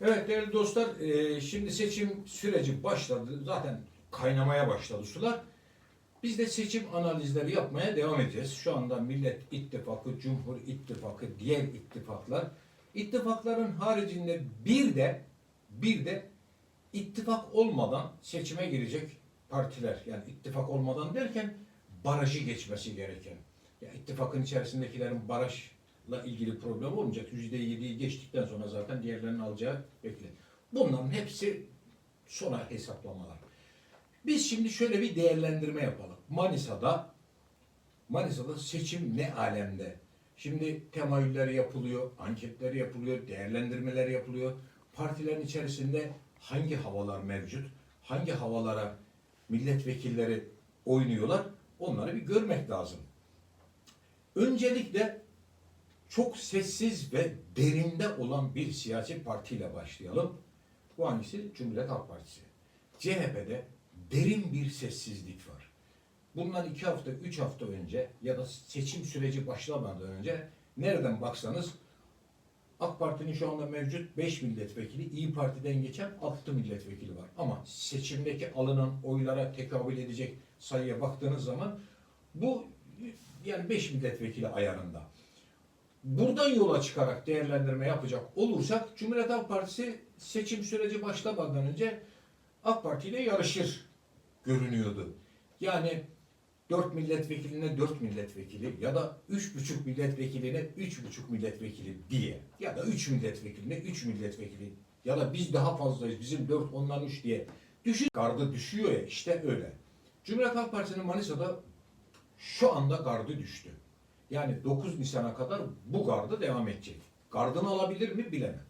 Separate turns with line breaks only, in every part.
Evet değerli dostlar, e, şimdi seçim süreci başladı. Zaten kaynamaya başladı sular. Biz de seçim analizleri yapmaya devam edeceğiz. Şu anda Millet İttifakı, Cumhur İttifakı, diğer ittifaklar. İttifakların haricinde bir de bir de ittifak olmadan seçime girecek partiler. Yani ittifak olmadan derken barajı geçmesi gereken. Ya ittifakın içerisindekilerin barajla ilgili problem olmayacak. %7'yi geçtikten sonra zaten diğerlerinin alacağı bekle. Bunların hepsi sona hesaplamalar. Biz şimdi şöyle bir değerlendirme yapalım. Manisa'da Manisa'da seçim ne alemde? Şimdi temayüller yapılıyor, anketler yapılıyor, değerlendirmeler yapılıyor. Partilerin içerisinde hangi havalar mevcut? Hangi havalara milletvekilleri oynuyorlar? Onları bir görmek lazım. Öncelikle çok sessiz ve derinde olan bir siyasi partiyle başlayalım. Bu hangisi? Cumhuriyet Halk Partisi. CHP'de derin bir sessizlik var. Bundan iki hafta, üç hafta önce ya da seçim süreci başlamadan önce nereden baksanız AK Parti'nin şu anda mevcut 5 milletvekili, İyi Parti'den geçen 6 milletvekili var. Ama seçimdeki alınan oylara tekabül edecek sayıya baktığınız zaman bu yani 5 milletvekili ayarında. Buradan yola çıkarak değerlendirme yapacak olursak Cumhuriyet Halk Partisi seçim süreci başlamadan önce AK Parti ile yarışır görünüyordu. Yani 4 milletvekiline 4 milletvekili ya da 3,5 milletvekiline 3,5 milletvekili diye ya da 3 milletvekiline 3 milletvekili ya da biz daha fazlayız bizim 4 onlar 3 diye düşün gardı düşüyor ya işte öyle. Cumhuriyet Halk Partisi'nin Manisa'da şu anda gardı düştü. Yani 9 Nisan'a kadar bu gardı devam edecek. Gardını alabilir mi bilemem.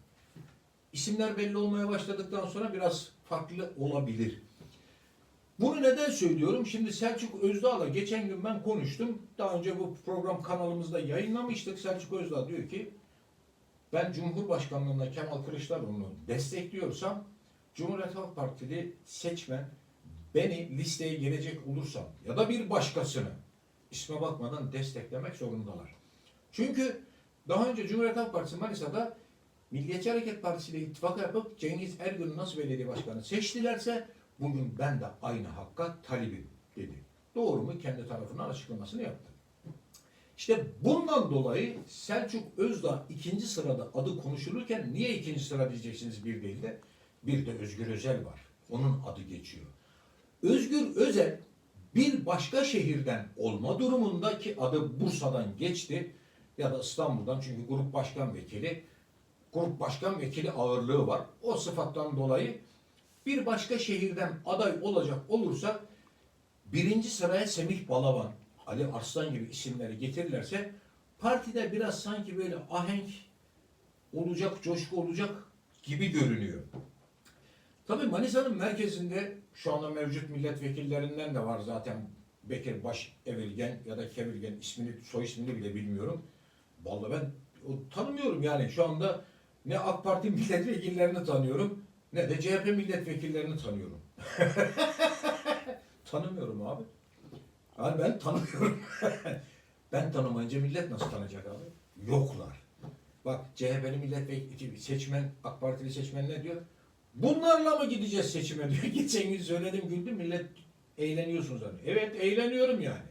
İsimler belli olmaya başladıktan sonra biraz farklı olabilir. Bunu neden söylüyorum? Şimdi Selçuk Özdağ'la geçen gün ben konuştum. Daha önce bu program kanalımızda yayınlamıştık. Selçuk Özdağ diyor ki ben Cumhurbaşkanlığında Kemal Kılıçdaroğlu'nu destekliyorsam Cumhuriyet Halk Partili seçmen beni listeye girecek olursam ya da bir başkasını isme bakmadan desteklemek zorundalar. Çünkü daha önce Cumhuriyet Halk Partisi Manisa'da Milliyetçi Hareket Partisi ile ittifak yapıp Cengiz Ergün'ü nasıl belediye başkanı seçtilerse bugün ben de aynı hakka talibim dedi. Doğru mu? Kendi tarafından açıklamasını yaptı. İşte bundan dolayı Selçuk Özdağ ikinci sırada adı konuşulurken niye ikinci sıra diyeceksiniz bir değil de bir de Özgür Özel var. Onun adı geçiyor. Özgür Özel bir başka şehirden olma durumundaki adı Bursa'dan geçti ya da İstanbul'dan çünkü grup başkan vekili grup başkan vekili ağırlığı var. O sıfattan dolayı bir başka şehirden aday olacak olursa birinci sıraya Semih Balaban, Ali Arslan gibi isimleri getirirlerse partide biraz sanki böyle ahenk olacak, coşku olacak gibi görünüyor. Tabii Manisa'nın merkezinde şu anda mevcut milletvekillerinden de var zaten Bekir Baş Evirgen ya da Kevirgen ismini, soy ismini bile bilmiyorum. Vallahi ben o, tanımıyorum yani şu anda ne AK Parti milletvekillerini tanıyorum ne de CHP milletvekillerini tanıyorum. Tanımıyorum abi. Yani ben tanımıyorum. ben tanımayınca millet nasıl tanıyacak abi? Yoklar. Bak CHP'li milletvekili seçmen, AK Partili seçmen ne diyor? Bunlarla mı gideceğiz seçime diyor. Geçen gün söyledim güldüm millet eğleniyorsunuz hani. Evet eğleniyorum yani.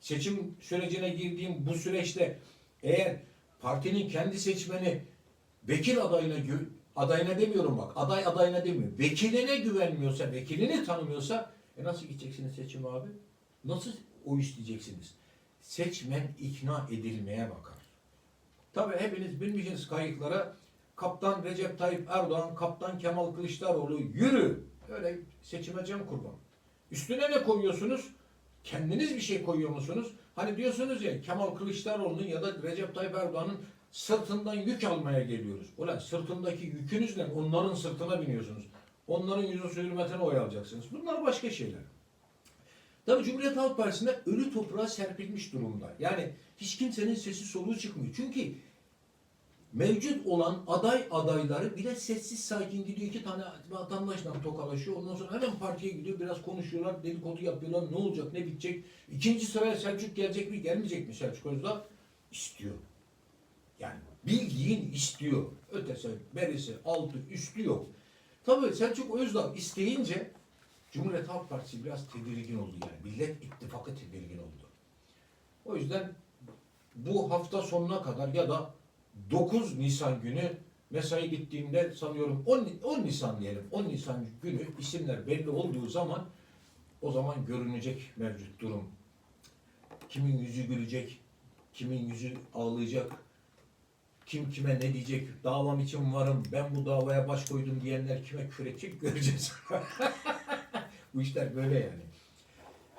Seçim sürecine girdiğim bu süreçte eğer partinin kendi seçmeni vekil adayına adayına demiyorum bak aday adayına demiyorum. Vekiline güvenmiyorsa, vekilini tanımıyorsa e nasıl gideceksiniz seçime abi? Nasıl o isteyeceksiniz? Seçmen ikna edilmeye bakar. Tabii hepiniz bilmişsiniz kayıklara Kaptan Recep Tayyip Erdoğan, Kaptan Kemal Kılıçdaroğlu yürü. Öyle seçime can kurban. Üstüne ne koyuyorsunuz? Kendiniz bir şey koyuyor musunuz? Hani diyorsunuz ya Kemal Kılıçdaroğlu'nun ya da Recep Tayyip Erdoğan'ın sırtından yük almaya geliyoruz. Ulan sırtındaki yükünüzle onların sırtına biniyorsunuz. Onların yüzü su hürmetine oy alacaksınız. Bunlar başka şeyler. Tabii Cumhuriyet Halk Partisi'nde ölü toprağa serpilmiş durumda. Yani hiç kimsenin sesi soluğu çıkmıyor. Çünkü mevcut olan aday adayları bile sessiz sakin gidiyor. iki tane vatandaşla tokalaşıyor. Ondan sonra hemen partiye gidiyor. Biraz konuşuyorlar. Dedikodu yapıyorlar. Ne olacak? Ne bitecek? İkinci sıraya Selçuk gelecek mi? Gelmeyecek mi Selçuk Özdağ? İstiyor. Yani bildiğin istiyor. Ötesi, berisi, altı, üstü yok. Tabii Selçuk Özdağ isteyince Cumhuriyet Halk Partisi biraz tedirgin oldu yani. Millet İttifakı tedirgin oldu. O yüzden bu hafta sonuna kadar ya da 9 Nisan günü mesai bittiğinde sanıyorum 10, 10 Nisan diyelim 10 Nisan günü isimler belli olduğu zaman o zaman görünecek mevcut durum. Kimin yüzü gülecek, kimin yüzü ağlayacak, kim kime ne diyecek, davam için varım, ben bu davaya baş koydum diyenler kime küfür edecek göreceğiz. bu işler böyle yani.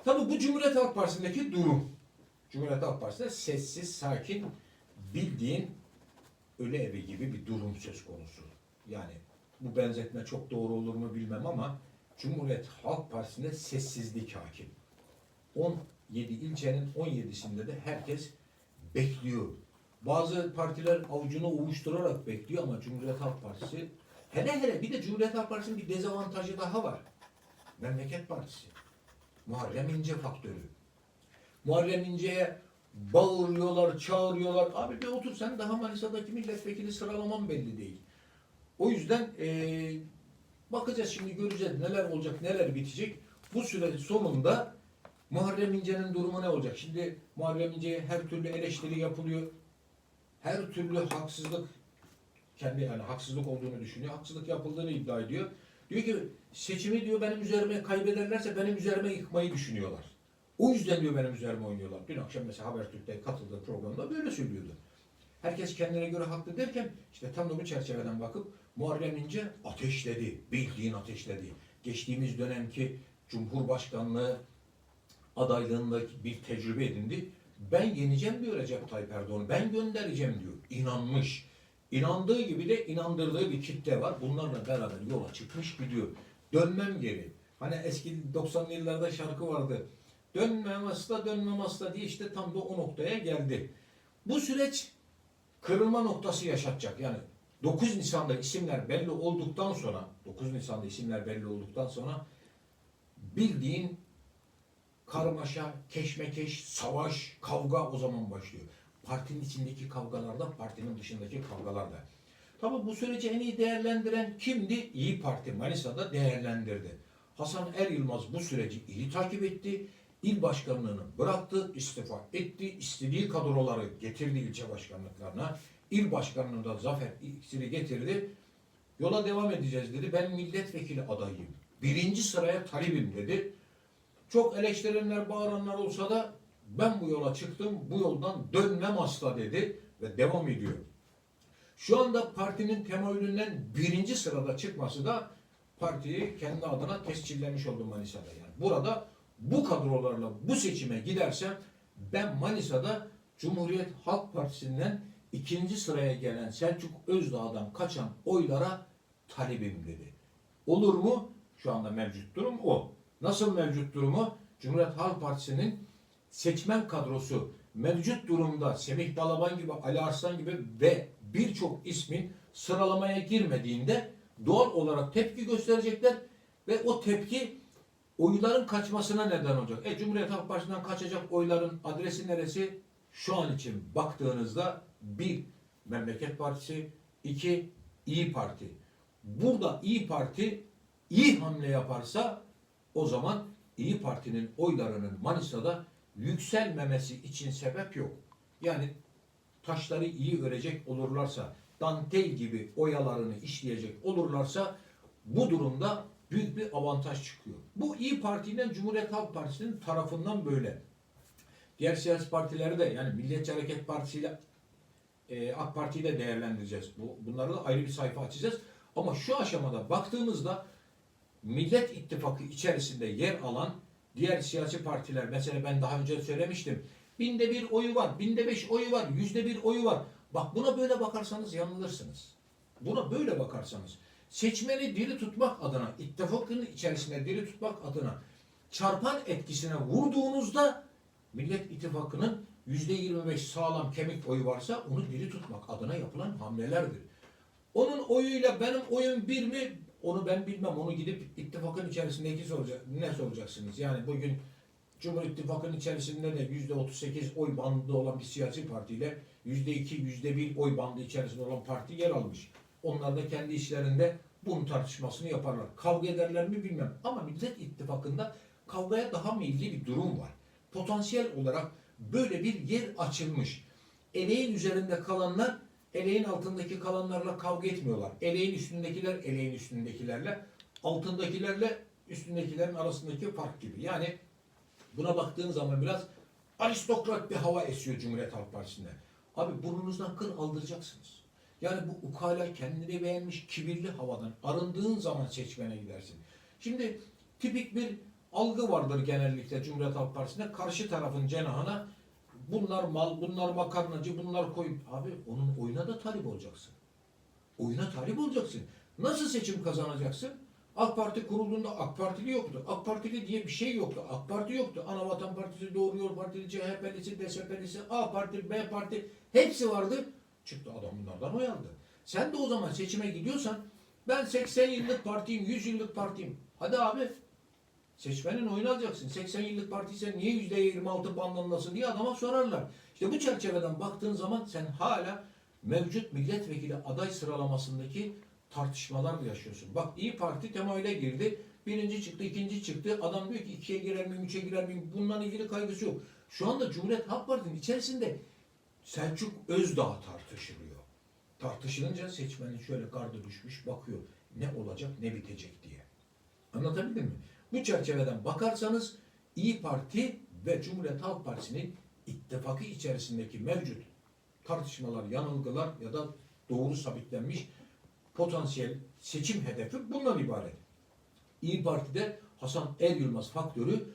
Tabii bu Cumhuriyet Halk Partisi'ndeki durum. Cumhuriyet Halk Partisi'nde sessiz, sakin, bildiğin ölü evi gibi bir durum söz konusu. Yani bu benzetme çok doğru olur mu bilmem ama Cumhuriyet Halk Partisi'nde sessizlik hakim. 17 ilçenin 17'sinde de herkes bekliyor. Bazı partiler avucunu ovuşturarak bekliyor ama Cumhuriyet Halk Partisi hele hele bir de Cumhuriyet Halk Partisi'nin bir dezavantajı daha var. Memleket Partisi. Muharrem İnce faktörü. Muharrem İnce'ye bağırıyorlar, çağırıyorlar. Abi bir otur sen daha Manisa'daki milletvekili sıralaman belli değil. O yüzden eee, bakacağız şimdi göreceğiz neler olacak, neler bitecek. Bu süreç sonunda Muharrem İnce'nin durumu ne olacak? Şimdi Muharrem İnce'ye her türlü eleştiri yapılıyor. Her türlü haksızlık kendi yani haksızlık olduğunu düşünüyor. Haksızlık yapıldığını iddia ediyor. Diyor ki seçimi diyor benim üzerime kaybederlerse benim üzerime yıkmayı düşünüyorlar. O yüzden diyor benim üzerime oynuyorlar. Dün akşam mesela Habertürk'te katıldığı programda böyle söylüyordu. Herkes kendine göre haklı derken işte tam da bu çerçeveden bakıp Muharrem İnce ateşledi. Bildiğin ateşledi. Geçtiğimiz dönemki Cumhurbaşkanlığı adaylığında bir tecrübe edindi. Ben yeneceğim diyor Recep Tayyip Erdoğan. Ben göndereceğim diyor. İnanmış. İnandığı gibi de inandırdığı bir kitle var. Bunlarla beraber yola çıkmış gidiyor. Dönmem geri. Hani eski 90'lı yıllarda şarkı vardı. Dönmem asla dönmem asla diye işte tam da o noktaya geldi. Bu süreç kırılma noktası yaşatacak. Yani 9 Nisan'da isimler belli olduktan sonra 9 Nisan'da isimler belli olduktan sonra bildiğin karmaşa, keşmekeş, savaş, kavga o zaman başlıyor. Partinin içindeki kavgalarda, partinin dışındaki kavgalarda. Tabi bu süreci en iyi değerlendiren kimdi? İyi Parti Manisa'da değerlendirdi. Hasan Er Yılmaz bu süreci iyi takip etti. İl başkanlığını bıraktı, istifa etti. istediği kadroları getirdi ilçe başkanlıklarına. İl başkanlığında zafer iksiri getirdi. Yola devam edeceğiz dedi. Ben milletvekili adayıyım. Birinci sıraya talibim dedi. Çok eleştirenler, bağıranlar olsa da ben bu yola çıktım, bu yoldan dönmem asla dedi ve devam ediyor. Şu anda partinin temayülünden birinci sırada çıkması da partiyi kendi adına tescillemiş oldu Manisa'da. Yani burada bu kadrolarla bu seçime gidersem ben Manisa'da Cumhuriyet Halk Partisi'nden ikinci sıraya gelen Selçuk Özdağ'dan kaçan oylara talibim dedi. Olur mu? Şu anda mevcut durum o. Nasıl mevcut durumu? Cumhuriyet Halk Partisi'nin seçmen kadrosu mevcut durumda Semih Balaban gibi, Ali Arslan gibi ve birçok ismin sıralamaya girmediğinde doğal olarak tepki gösterecekler ve o tepki oyların kaçmasına neden olacak. E Cumhuriyet Halk Partisi'nden kaçacak oyların adresi neresi? Şu an için baktığınızda bir Memleket Partisi, iki İyi Parti. Burada İyi Parti iyi hamle yaparsa o zaman İyi Parti'nin oylarının Manisa'da yükselmemesi için sebep yok. Yani taşları iyi örecek olurlarsa, dantel gibi oyalarını işleyecek olurlarsa bu durumda büyük bir avantaj çıkıyor. Bu İyi Parti'den Cumhuriyet Halk Partisi'nin tarafından böyle. Diğer siyasi partileri de yani Milliyetçi Hareket Partisi ile e, AK Parti'yi de değerlendireceğiz. Bu, bunları da ayrı bir sayfa açacağız. Ama şu aşamada baktığımızda Millet İttifakı içerisinde yer alan diğer siyasi partiler mesela ben daha önce söylemiştim. Binde bir oyu var, binde beş oyu var, yüzde bir oyu var. Bak buna böyle bakarsanız yanılırsınız. Buna böyle bakarsanız seçmeni diri tutmak adına, ittifakın içerisinde diri tutmak adına çarpan etkisine vurduğunuzda Millet İttifakı'nın yüzde 25 sağlam kemik oyu varsa onu diri tutmak adına yapılan hamlelerdir. Onun oyuyla benim oyun bir mi? Onu ben bilmem. Onu gidip ittifakın içerisindeki soracak, ne soracaksınız? Yani bugün Cumhur İttifakı'nın içerisinde de yüzde 38 oy bandında olan bir siyasi partiyle yüzde 2, yüzde 1 oy bandı içerisinde olan parti yer almış. Onlar da kendi işlerinde bunun tartışmasını yaparlar. Kavga ederler mi bilmem. Ama Millet İttifakı'nda kavgaya daha meyilli bir durum var. Potansiyel olarak böyle bir yer açılmış. Eleğin üzerinde kalanlar eleğin altındaki kalanlarla kavga etmiyorlar. Eleğin üstündekiler eleğin üstündekilerle, altındakilerle üstündekilerin arasındaki fark gibi. Yani buna baktığın zaman biraz aristokrat bir hava esiyor Cumhuriyet Halk Partisi'nde. Abi burnunuzdan kıl aldıracaksınız. Yani bu ukala kendini beğenmiş kibirli havadan arındığın zaman seçmene gidersin. Şimdi tipik bir algı vardır genellikle Cumhuriyet Halk Partisi'nde. Karşı tarafın cenahına bunlar mal, bunlar makarnacı, bunlar koyun. Abi onun oyuna da talip olacaksın. Oyuna talip olacaksın. Nasıl seçim kazanacaksın? AK Parti kurulduğunda AK Partili yoktu. AK Partili diye bir şey yoktu. AK Parti yoktu. Anavatan Partisi, Doğru Yol Partisi, CHP'lisi, DSP'lisi, A Parti, B Parti hepsi vardı. Çıktı adam bunlardan oy. Sen de o zaman seçime gidiyorsan ben 80 yıllık partiyim, 100 yıllık partiyim. Hadi abi seçmenin oyunu alacaksın. 80 yıllık partiysen niye %26 bandındasın diye adama sorarlar. İşte bu çerçeveden baktığın zaman sen hala mevcut milletvekili aday sıralamasındaki tartışmalar yaşıyorsun. Bak İyi Parti temayüle girdi. Birinci çıktı, ikinci çıktı. Adam diyor ki ikiye girer miyim, üçe girer miyim? Bundan ilgili kaygısı yok. Şu anda Cumhuriyet Halk Partisi'nin içerisinde Selçuk Özdağ tartışılıyor. Tartışılınca seçmenin şöyle gardı düşmüş bakıyor. Ne olacak, ne bitecek diye. Anlatabildim mi? Bu çerçeveden bakarsanız İyi Parti ve Cumhuriyet Halk Partisi'nin ittifakı içerisindeki mevcut tartışmalar, yanılgılar ya da doğru sabitlenmiş potansiyel seçim hedefi bundan ibaret. İyi Parti'de Hasan Er Yılmaz faktörü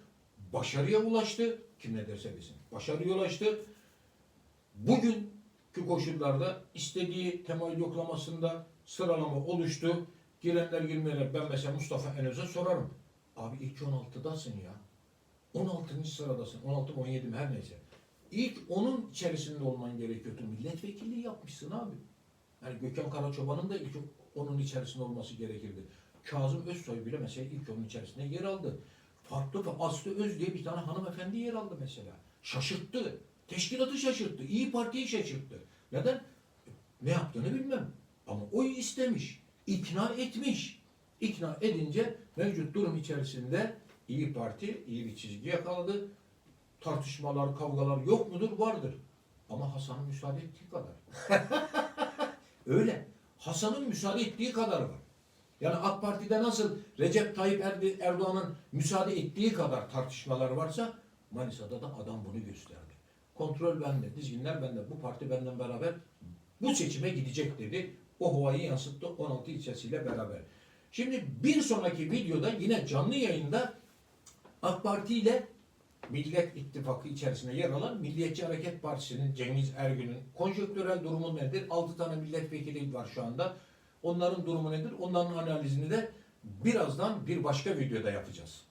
başarıya ulaştı. Kim ne derse desin. Başarıya ulaştı. Bugünkü koşullarda istediği temayül yoklamasında sıralama oluştu. Girenler girmeyenler ben mesela Mustafa Enöz'e sorarım. Abi ilk 16'dasın ya. 16. sıradasın. 16 mı 17 mi her neyse. İlk onun içerisinde olman gerekiyordu. Milletvekilliği yapmışsın abi. Yani Gökhan Karaçoban'ın da ilk onun içerisinde olması gerekirdi. Kazım Özsoy bile mesela ilk onun içerisinde yer aldı. Farklı Aslı Öz diye bir tane hanımefendi yer aldı mesela. Şaşırttı. Teşkilatı şaşırttı. İyi Parti'yi şaşırttı. Neden? Ne yaptığını bilmem. Ama oy istemiş. ikna etmiş. İkna edince mevcut durum içerisinde İyi Parti iyi bir çizgi yakaladı. Tartışmalar, kavgalar yok mudur? Vardır. Ama Hasan'ın müsaade ettiği kadar. Öyle. Hasan'ın müsaade ettiği kadar var. Yani AK Parti'de nasıl Recep Tayyip Erdoğan'ın müsaade ettiği kadar tartışmalar varsa Manisa'da da adam bunu gösterdi. Kontrol bende, dizginler bende. Bu parti benden beraber bu seçime gidecek dedi. O havayı yansıttı 16 ilçesiyle beraber. Şimdi bir sonraki videoda yine canlı yayında AK Parti ile Millet İttifakı içerisinde yer alan Milliyetçi Hareket Partisi'nin Cengiz Ergün'ün konjonktürel durumu nedir? 6 tane milletvekili var şu anda. Onların durumu nedir? Onların analizini de birazdan bir başka videoda yapacağız.